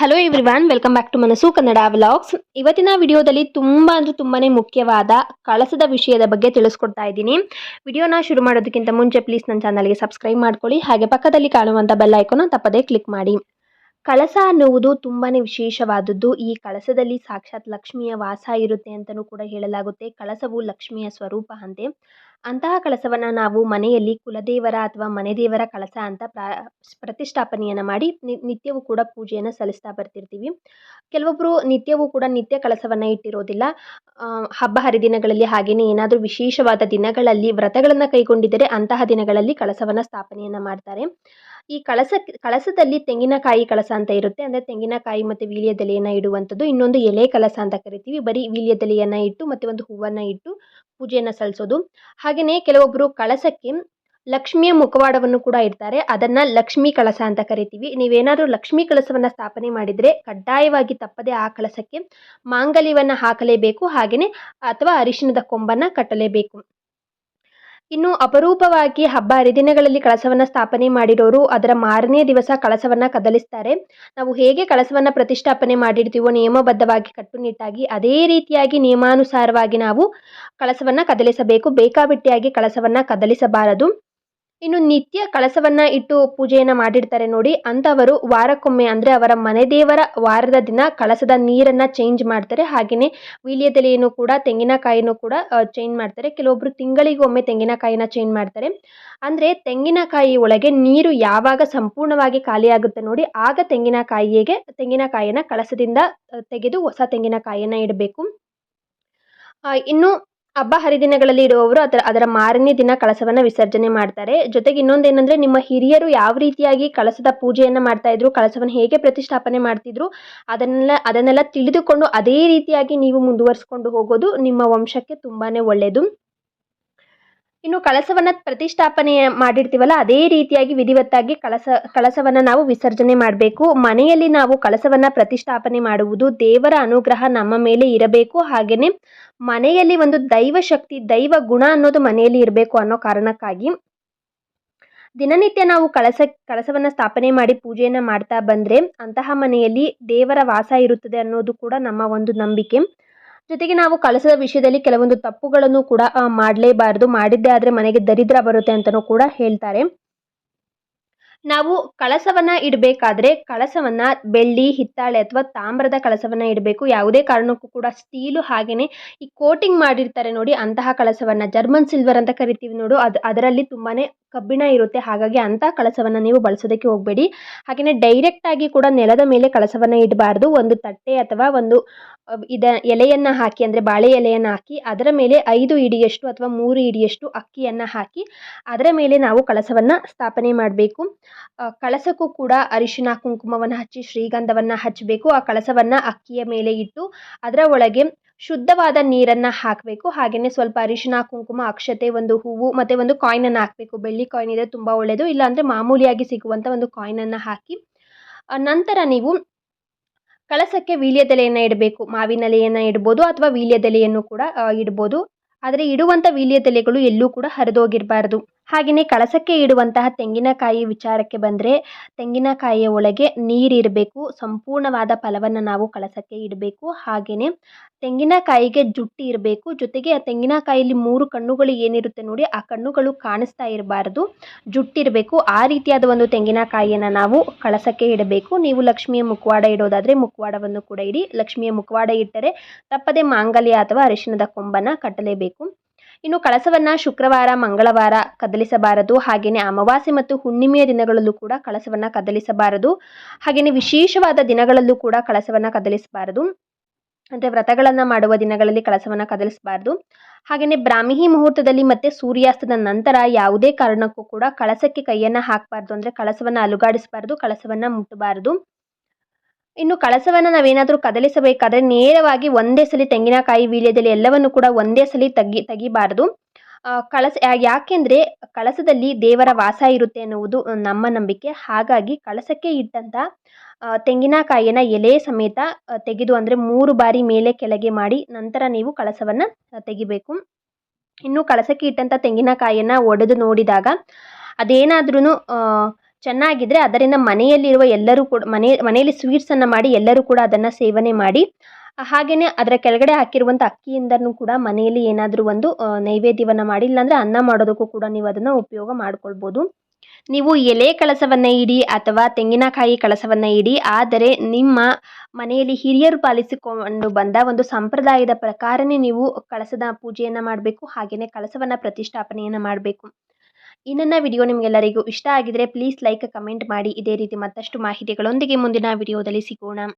Hello everyone welcome back to Manassu Kannada vlogs ಇವತ್ತಿನ ವಿಡಿಯೋದಲ್ಲಿ ತುಂಬ ಅಂದರೆ ತುಂಬಾ ಮುಖ್ಯವಾದ ಕಳಸದ ವಿಷಯದ ಬಗ್ಗೆ ತಿಳಿಸ್ಕೊಡ್ತಾ ಇದ್ದೀನಿ. ವಿಡಿಯೋನ ಶುರು ಮಾಡೋದಕ್ಕಿಂತ ಮುಂಚೆ ಪ್ಲೀಸ್ ನನ್ನ ಚಾನಲ್ಗೆ ಸಬ್ಸ್ಕ್ರೈಬ್ ಮಾಡ್ಕೊಳ್ಳಿ. ಹಾಗೆ ಪಕ್ಕದಲ್ಲಿ ಕಾಣುವಂಥ ಬೆಲ್ ಐಕೋನ ತಪ್ಪದೇ ಕ್ಲಿಕ್ ಮಾಡಿ. ಕಳಸ ಅನ್ನುವುದು ತುಂಬಾ ವಿಶೇಷವಾದದ್ದು. ಈ ಕಳಸದಲ್ಲಿ ಸಾಕ್ಷಾತ್ ಲಕ್ಷ್ಮಿಯ ವಾಸ ಇರುತ್ತೆ ಅಂತಲೂ ಕೂಡ ಹೇಳಲಾಗುತ್ತೆ. ಕಳಸವು ಲಕ್ಷ್ಮಿಯ ಸ್ವರೂಪ ಅಂತೆ. ಅಂತಹ ಕಳಸವನ್ನು ನಾವು ಮನೆಯಲ್ಲಿ ಕುಲದೇವರ ಅಥವಾ ಮನೆ ದೇವರ ಕಳಸ ಅಂತ ಪ್ರಾ, ಪ್ರತಿಷ್ಠಾಪನೆಯನ್ನು ಮಾಡಿ ನಿತ್ಯವೂ ಕೂಡ ಪೂಜೆಯನ್ನು ಸಲ್ಲಿಸ್ತಾ ಬರ್ತಿರ್ತೀವಿ. ಕೆಲವೊಬ್ಬರು ನಿತ್ಯವೂ ಕೂಡ ನಿತ್ಯ ಕಳಸವನ್ನು ಇಟ್ಟಿರೋದಿಲ್ಲ. ಹಬ್ಬ ಹರಿದಿನಗಳಲ್ಲಿ ಹಾಗೆಯೇ ಏನಾದರೂ ವಿಶೇಷವಾದ ದಿನಗಳಲ್ಲಿ ವ್ರತಗಳನ್ನು ಕೈಗೊಂಡಿದ್ದರೆ ಅಂತಹ ದಿನಗಳಲ್ಲಿ ಕಳಸವನ್ನು ಸ್ಥಾಪನೆಯನ್ನು ಮಾಡ್ತಾರೆ. ಈ ಕಳಸ, ಕಳಸದಲ್ಲಿ ತೆಂಗಿನಕಾಯಿ ಕಳಸ ಅಂತ ಇರುತ್ತೆ. ಅಂದರೆ ತೆಂಗಿನಕಾಯಿ ಮತ್ತು ವೀಳ್ಯದೆಲೆಯನ್ನು ಇಡುವಂಥದ್ದು. ಇನ್ನೊಂದು ಎಲೆ ಕಳಸ ಅಂತ ಕರಿತೀವಿ. ಬರೀ ವೀಳ್ಯದೆಲೆಯನ್ನು ಇಟ್ಟು ಮತ್ತು ಒಂದು ಹೂವನ್ನು ಇಟ್ಟು ಪೂಜೆಯನ್ನು ಸಲ್ಲಿಸೋದು ಹಾಗೆಯೇ ಕೆಲವೊಬ್ಬರು ಕಳಸಕ್ಕೆ ಲಕ್ಷ್ಮಿಯ ಮುಖವಾಡವನ್ನು ಕೂಡ ಇಡ್ತಾರೆ. ಅದನ್ನು ಲಕ್ಷ್ಮೀ ಕಳಸ ಅಂತ ಕರಿತೀವಿ. ನೀವೇನಾದರೂ ಲಕ್ಷ್ಮಿ ಕಳಸವನ್ನು ಸ್ಥಾಪನೆ ಮಾಡಿದರೆ ಕಡ್ಡಾಯವಾಗಿ ತಪ್ಪದೆ ಆ ಕಳಸಕ್ಕೆ ಮಾಂಗಲ್ಯವನ್ನು ಹಾಕಲೇಬೇಕು. ಹಾಗೆಯೇ ಅಥವಾ ಅರಿಶಿಣದ ಕೊಂಬನ್ನು ಕಟ್ಟಲೇಬೇಕು. ಇನ್ನು ಅಪರೂಪವಾಗಿ ಹಬ್ಬ ಹರಿದಿನಗಳಲ್ಲಿ ಕಳಸವನ್ನು ಸ್ಥಾಪನೆ ಮಾಡಿರೋರು ಅದರ ಮಾರನೇ ದಿವಸ ಕಳಸವನ್ನು ಕದಲಿಸ್ತಾರೆ. ನಾವು ಹೇಗೆ ಕಳಸವನ್ನು ಪ್ರತಿಷ್ಠಾಪನೆ ಮಾಡಿರ್ತೀವೋ ನಿಯಮಬದ್ಧವಾಗಿ ಕಟ್ಟುನಿಟ್ಟಾಗಿ ಅದೇ ರೀತಿಯಾಗಿ ನಿಯಮಾನುಸಾರವಾಗಿ ನಾವು ಕಳಸವನ್ನು ಕದಲಿಸಬೇಕು. ಬೇಕಾಬಿಟ್ಟಿಯಾಗಿ ಕಳಸವನ್ನು ಕದಲಿಸಬಾರದು. ಇನ್ನು ನಿತ್ಯ ಕಳಸವನ್ನ ಇಟ್ಟು ಪೂಜೆಯನ್ನು ಮಾಡಿರ್ತಾರೆ ನೋಡಿ ಅಂಥವರು ವಾರಕ್ಕೊಮ್ಮೆ ಅಂದರೆ ಅವರ ಮನೆ ದೇವರ ವಾರದ ದಿನ ಕಳಸದ ನೀರನ್ನು ಚೇಂಜ್ ಮಾಡ್ತಾರೆ. ಹಾಗೆಯೇ ವೀಳ್ಯದೆಲೆಯನ್ನು ಕೂಡ, ತೆಂಗಿನಕಾಯಿನೂ ಕೂಡ ಚೇಂಜ್ ಮಾಡ್ತಾರೆ. ಕೆಲವೊಬ್ಬರು ತಿಂಗಳಿಗೊಮ್ಮೆ ತೆಂಗಿನಕಾಯಿನ ಚೇಂಜ್ ಮಾಡ್ತಾರೆ. ಅಂದರೆ ತೆಂಗಿನಕಾಯಿ ಒಳಗೆ ನೀರು ಯಾವಾಗ ಸಂಪೂರ್ಣವಾಗಿ ಖಾಲಿಯಾಗುತ್ತೆ ನೋಡಿ, ಆಗ ತೆಂಗಿನಕಾಯಿಗೆ ತೆಂಗಿನಕಾಯಿಯನ್ನ ಕಳಸದಿಂದ ತೆಗೆದು ಹೊಸ ತೆಂಗಿನಕಾಯಿಯನ್ನು ಇಡಬೇಕು. ಇನ್ನು ಹಬ್ಬ ಹರಿದಿನಗಳಲ್ಲಿ ಇಡುವವರು ಅದರ ಅದರ ಮಾರನೇ ದಿನ ಕಳಸವನ್ನು ವಿಸರ್ಜನೆ ಮಾಡ್ತಾರೆ. ಜೊತೆಗೆ ಇನ್ನೊಂದೇನೆಂದರೆ ನಿಮ್ಮ ಹಿರಿಯರು ಯಾವ ರೀತಿಯಾಗಿ ಕಳಸದ ಪೂಜೆಯನ್ನು ಮಾಡ್ತಾ ಇದ್ರು, ಕಳಸವನ್ನು ಹೇಗೆ ಪ್ರತಿಷ್ಠಾಪನೆ ಮಾಡ್ತಿದ್ರು, ಅದನ್ನೆಲ್ಲ ಅದನ್ನೆಲ್ಲ ತಿಳಿದುಕೊಂಡು ಅದೇ ರೀತಿಯಾಗಿ ನೀವು ಮುಂದುವರಿಸ್ಕೊಂಡು ಹೋಗೋದು ನಿಮ್ಮ ವಂಶಕ್ಕೆ ತುಂಬಾ ಒಳ್ಳೆಯದು ಇನ್ನು ಕಳಸವನ್ನು ಪ್ರತಿಷ್ಠಾಪನೆ ಮಾಡಿರ್ತೀವಲ್ಲ, ಅದೇ ರೀತಿಯಾಗಿ ವಿಧಿವತ್ತಾಗಿ ಕಳಸ, ಕಳಸವನ್ನು ನಾವು ವಿಸರ್ಜನೆ ಮಾಡಬೇಕು. ಮನೆಯಲ್ಲಿ ನಾವು ಕಳಸವನ್ನು ಪ್ರತಿಷ್ಠಾಪನೆ ಮಾಡುವುದು ದೇವರ ಅನುಗ್ರಹ ನಮ್ಮ ಮೇಲೆ ಇರಬೇಕು. ಹಾಗೆಯೇ ಮನೆಯಲ್ಲಿ ಒಂದು ದೈವ ಶಕ್ತಿ, ದೈವ ಗುಣ ಅನ್ನೋದು ಮನೆಯಲ್ಲಿ ಇರಬೇಕು ಅನ್ನೋ ಕಾರಣಕ್ಕಾಗಿ ದಿನನಿತ್ಯ ನಾವು ಕಳಸ, ಕಳಸವನ್ನು ಸ್ಥಾಪನೆ ಮಾಡಿ ಪೂಜೆಯನ್ನು ಮಾಡ್ತಾ ಬಂದರೆ ಅಂತಹ ಮನೆಯಲ್ಲಿ ದೇವರ ವಾಸ ಇರುತ್ತದೆ ಅನ್ನೋದು ಕೂಡ ನಮ್ಮ ಒಂದು ನಂಬಿಕೆ. ಜೊತೆಗೆ ನಾವು ಕಳಸದ ವಿಷಯದಲ್ಲಿ ಕೆಲವೊಂದು ತಪ್ಪುಗಳನ್ನು ಕೂಡ ಮಾಡಲೇಬಾರದು. ಮಾಡಿದ್ದೇ ಆದರೆ ಮನೆಗೆ ದರಿದ್ರ ಬರುತ್ತೆ ಅಂತಲೂ ಕೂಡ ಹೇಳ್ತಾರೆ. ನಾವು ಕಳಸವನ್ನು ಇಡಬೇಕಾದ್ರೆ ಕಳಸವನ್ನು, ಬೆಳ್ಳಿ, ಹಿತ್ತಾಳೆ ಅಥವಾ ತಾಮ್ರದ ಕಳಸವನ್ನು ಇಡಬೇಕು. ಯಾವುದೇ ಕಾರಣಕ್ಕೂ ಕೂಡ ಸ್ಟೀಲು ಹಾಗೆಯೇ ಈ ಕೋಟಿಂಗ್ ಮಾಡಿರ್ತಾರೆ ನೋಡಿ ಅಂತಹ ಕಳಸವನ್ನು. ಜರ್ಮನ್ ಸಿಲ್ವರ್ ಅಂತ ಕರಿತೀವಿ ನೋಡು, ಅದು, ಅದರಲ್ಲಿ ತುಂಬಾನೇ ಕಬ್ಬಿಣ ಇರುತ್ತೆ. ಹಾಗಾಗಿ ಅಂಥ ಕಳಸವನ್ನು ನೀವು ಬಳಸೋದಕ್ಕೆ ಹೋಗಬೇಡಿ. ಹಾಗೆಯೇ ಡೈರೆಕ್ಟಾಗಿ ಕೂಡ ನೆಲದ ಮೇಲೆ ಕಳಸವನ್ನು ಇಡಬಾರ್ದು. ಒಂದು ತಟ್ಟೆ ಅಥವಾ ಒಂದು, ಇದ ಎಲೆಯನ್ನು ಹಾಕಿ, ಅಂದರೆ ಬಾಳೆ ಎಲೆಯನ್ನು ಹಾಕಿ, ಅದರ ಮೇಲೆ ಐದು ಇಡಿಯಷ್ಟು ಅಥವಾ ಮೂರು ಇಡಿಯಷ್ಟು ಅಕ್ಕಿಯನ್ನು ಹಾಕಿ, ಅದರ ಮೇಲೆ ನಾವು ಕಳಸವನ್ನು ಸ್ಥಾಪನೆ ಮಾಡಬೇಕು. ಕಳಸಕ್ಕೂ ಕೂಡ ಅರಿಶಿನ ಕುಂಕುಮವನ್ನು ಹಚ್ಚಿ, ಶ್ರೀಗಂಧವನ್ನು ಹಚ್ಚಬೇಕು. ಆ ಕಳಸವನ್ನು ಅಕ್ಕಿಯ ಮೇಲೆ ಇಟ್ಟು, ಅದರ ಒಳಗೆ ಶುದ್ಧವಾದ ನೀರನ್ನು ಹಾಕಬೇಕು. ಹಾಗೆಯೇ ಸ್ವಲ್ಪ ಅರಿಶಿನ ಕುಂಕುಮ, ಅಕ್ಷತೆ, ಒಂದು ಹೂವು ಮತ್ತು ಒಂದು ಕಾಯಿನನ್ನು ಹಾಕಬೇಕು. ಬೆಳ್ಳಿ ಕಾಯಿನ್ ಇದ್ರೆ ತುಂಬ ಒಳ್ಳೆಯದು ಇಲ್ಲಾಂದರೆ ಮಾಮೂಲಿಯಾಗಿ ಸಿಗುವಂಥ ಒಂದು ಕಾಯಿನನ್ನು ಹಾಕಿ ನಂತರ ನೀವು ಕಳಸಕ್ಕೆ ವೀಳ್ಯದೆಲೆಯನ್ನು ಇಡಬೇಕು. ಮಾವಿನೆಲೆಯನ್ನು ಇಡ್ಬೋದು ಅಥವಾ ವೀಳ್ಯದೆಲೆಯನ್ನು ಕೂಡ ಇಡ್ಬೋದು. ಆದರೆ ಇಡುವಂಥ ವೀಳ್ಯದೆಲೆಗಳು ಎಲ್ಲೂ ಕೂಡ ಹರಿದೋಗಿರಬಾರ್ದು. ಹಾಗೆಯೇ ಕಳಸಕ್ಕೆ ಇಡುವಂತಹ ತೆಂಗಿನಕಾಯಿ ವಿಚಾರಕ್ಕೆ ಬಂದರೆ ತೆಂಗಿನಕಾಯಿಯ ಒಳಗೆ ನೀರಿರಬೇಕು ಸಂಪೂರ್ಣವಾದ ಫಲವನ್ನು ನಾವು ಕಳಸಕ್ಕೆ ಇಡಬೇಕು. ಹಾಗೆಯೇ ತೆಂಗಿನಕಾಯಿಗೆ ಜುಟ್ಟಿ ಇರಬೇಕು. ಜೊತೆಗೆ ಆ ತೆಂಗಿನಕಾಯಿಯಲ್ಲಿ ಮೂರು ಕಣ್ಣುಗಳು ಏನಿರುತ್ತೆ ನೋಡಿ, ಆ ಕಣ್ಣುಗಳು ಕಾಣಿಸ್ತಾ ಇರಬಾರ್ದು. ಜುಟ್ಟಿರಬೇಕು ಆ ರೀತಿಯಾದ ಒಂದು ತೆಂಗಿನಕಾಯಿಯನ್ನು ನಾವು ಕಳಸಕ್ಕೆ ಇಡಬೇಕು. ನೀವು ಲಕ್ಷ್ಮಿಯ ಮುಖವಾಡ ಇಡೋದಾದರೆ ಮುಖವಾಡವನ್ನು ಕೂಡ ಇಡಿ. ಲಕ್ಷ್ಮಿಯ ಮುಖವಾಡ ಇಟ್ಟರೆ ತಪ್ಪದೆ ಮಾಂಗಲ್ಯ ಅಥವಾ ಅರಿಶಿಣದ ಕೊಂಬನ್ನು ಕಟ್ಟಲೇಬೇಕು. ಇನ್ನು ಕಳಸವನ್ನು ಶುಕ್ರವಾರ, ಮಂಗಳವಾರ ಕದಲಿಸಬಾರದು. ಹಾಗೆಯೇ ಅಮಾವಾಸ್ಯೆ ಮತ್ತು ಹುಣ್ಣಿಮೆಯ ದಿನಗಳಲ್ಲೂ ಕೂಡ ಕಳಸವನ್ನು ಕದಲಿಸಬಾರದು. ಹಾಗೆಯೇ ವಿಶೇಷವಾದ ದಿನಗಳಲ್ಲೂ ಕೂಡ ಕಳಸವನ್ನು ಕದಲಿಸಬಾರದು. ಅಂದರೆ ವ್ರತಗಳನ್ನು ಮಾಡುವ ದಿನಗಳಲ್ಲಿ ಕಳಸವನ್ನು ಕದಲಿಸಬಾರ್ದು. ಹಾಗೆಯೇ ಬ್ರಾಹ್ಮಿ ಮುಹೂರ್ತದಲ್ಲಿ ಮತ್ತು ಸೂರ್ಯಾಸ್ತದ ನಂತರ ಯಾವುದೇ ಕಾರಣಕ್ಕೂ ಕೂಡ ಕಳಸಕ್ಕೆ ಕೈಯನ್ನು ಹಾಕಬಾರ್ದು. ಅಂದರೆ ಕಳಸವನ್ನು ಅಲುಗಾಡಿಸಬಾರ್ದು, ಕಳಸವನ್ನು ಮುಟ್ಟಬಾರದು. ಇನ್ನು ಕಳಸವನ್ನು ನಾವೇನಾದರೂ ಕದಲಿಸಬೇಕಾದ್ರೆ ನೇರವಾಗಿ ಒಂದೇ ಸಲ ತೆಂಗಿನಕಾಯಿ ವೀಳ್ಯದಲ್ಲಿ ಎಲ್ಲವನ್ನು ಕೂಡ ಒಂದೇ ಸಲ ತೆಗಿ ತೆಗಿಬಾರದು. ಕಳಸ ಯಾಕೆಂದ್ರೆ ಕಳಸದಲ್ಲಿ ದೇವರ ವಾಸ ಇರುತ್ತೆ ಅನ್ನುವುದು ನಮ್ಮ ನಂಬಿಕೆ. ಹಾಗಾಗಿ ಕಳಸಕ್ಕೆ ಇಟ್ಟಂಥ ತೆಂಗಿನಕಾಯಿಯನ್ನು ಎಲೆ ಸಮೇತ ತೆಗೆದು ಅಂದರೆ ಮೂರು ಬಾರಿ ಮೇಲೆ ಕೆಳಗೆ ಮಾಡಿ ನಂತರ ನೀವು ಕಳಸವನ್ನು ತೆಗಿಬೇಕು. ಇನ್ನು ಕಳಸಕ್ಕೆ ಇಟ್ಟಂಥ ತೆಂಗಿನಕಾಯಿಯನ್ನು ಒಡೆದು ನೋಡಿದಾಗ ಅದೇನಾದ್ರೂ ಚೆನ್ನಾಗಿದ್ದರೆ ಅದರಿಂದ ಮನೆಯಲ್ಲಿರುವ ಎಲ್ಲರೂ ಕೂಡ, ಮನೆ, ಮನೆಯಲ್ಲಿ ಸ್ವೀಟ್ಸನ್ನು ಮಾಡಿ ಎಲ್ಲರೂ ಕೂಡ ಅದನ್ನು ಸೇವನೆ ಮಾಡಿ ಹಾಗೆಯೇ ಅದರ ಕೆಳಗಡೆ ಹಾಕಿರುವಂಥ ಅಕ್ಕಿಯಿಂದನೂ ಕೂಡ ಮನೆಯಲ್ಲಿ ಏನಾದರೂ ಒಂದು ನೈವೇದ್ಯವನ್ನು ಮಾಡಿ ಇಲ್ಲಾಂದರೆ ಅನ್ನ ಮಾಡೋದಕ್ಕೂ ಕೂಡ ನೀವು ಅದನ್ನು ಉಪಯೋಗ ಮಾಡ್ಕೊಳ್ಬೋದು. ನೀವು ಎಲೆ ಕಳಸವನ್ನು ಇಡಿ ಅಥವಾ ತೆಂಗಿನಕಾಯಿ ಕಳಸವನ್ನು ಇಡಿ, ಆದರೆ ನಿಮ್ಮ ಮನೆಯಲ್ಲಿ ಹಿರಿಯರು ಪಾಲಿಸಿಕೊಂಡು ಬಂದ ಒಂದು ಸಂಪ್ರದಾಯದ ಪ್ರಕಾರನೇ ನೀವು ಕಳಸದ ಪೂಜೆಯನ್ನು ಮಾಡಬೇಕು ಹಾಗೆಯೇ ಕಳಸವನ್ನು ಪ್ರತಿಷ್ಠಾಪನೆಯನ್ನು ಮಾಡಬೇಕು. ಈ ನನ್ನ ವಿಡಿಯೋ ನಿಮಗೆಲ್ಲರಿಗೂ ಇಷ್ಟ ಆಗಿದರೆ ಪ್ಲೀಸ್ ಲೈಕ್ ಕಮೆಂಟ್ ಮಾಡಿ. ಇದೇ ರೀತಿ ಮತ್ತಷ್ಟು ಮಾಹಿತಿಗಳೊಂದಿಗೆ ಮುಂದಿನ ವಿಡಿಯೋದಲ್ಲಿ ಸಿಗೋಣ.